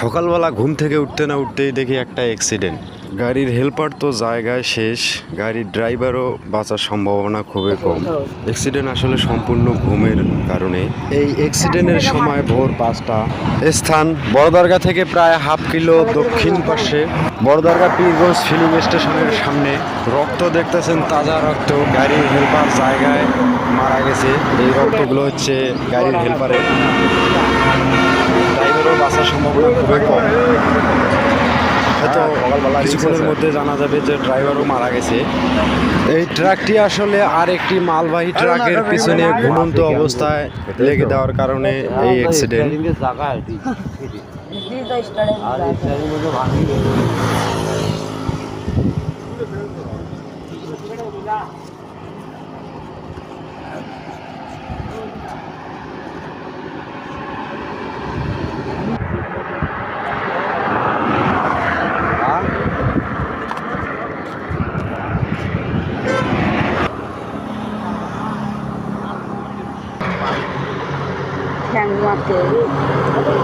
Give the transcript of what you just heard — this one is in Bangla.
সকালবেলা ঘুম থেকে উঠতে না উঠতেই দেখি একটা অ্যাক্সিডেন্ট গাড়ির হেল্পার তো জায়গায় শেষ, গাড়ির ড্রাইভারও বাঁচার সম্ভাবনা খুবই কম। অ্যাক্সিডেন্ট আসলে সম্পূর্ণ ঘুমের কারণে। এই অ্যাক্সিডেন্টের সময় ভোর পাঁচটা। স্থান বড়দরগা থেকে প্রায় হাফ কিলো দক্ষিণ পাশে। বড়দরগা পীরগঞ্জ ফিলিং স্টেশনের সামনে। রক্ত দেখতেছেন তাজা রক্ত। গাড়ির হেল্পার জায়গায় মারা গেছে। এই রক্তগুলো হচ্ছে গাড়ির হেল্পারের সম্ভাবনা খুবই কম। হয়তো কিছুক্ষণের মধ্যে জানা যাবে যে ড্রাইভারও মারা গেছে। এই ট্রাকটি আসলে আর একটি মালবাহী ট্রাকের পিছনে ঘুমন্ত অবস্থায় লেগে দেওয়ার কারণে এই অ্যাক্সিডেন্ট yang.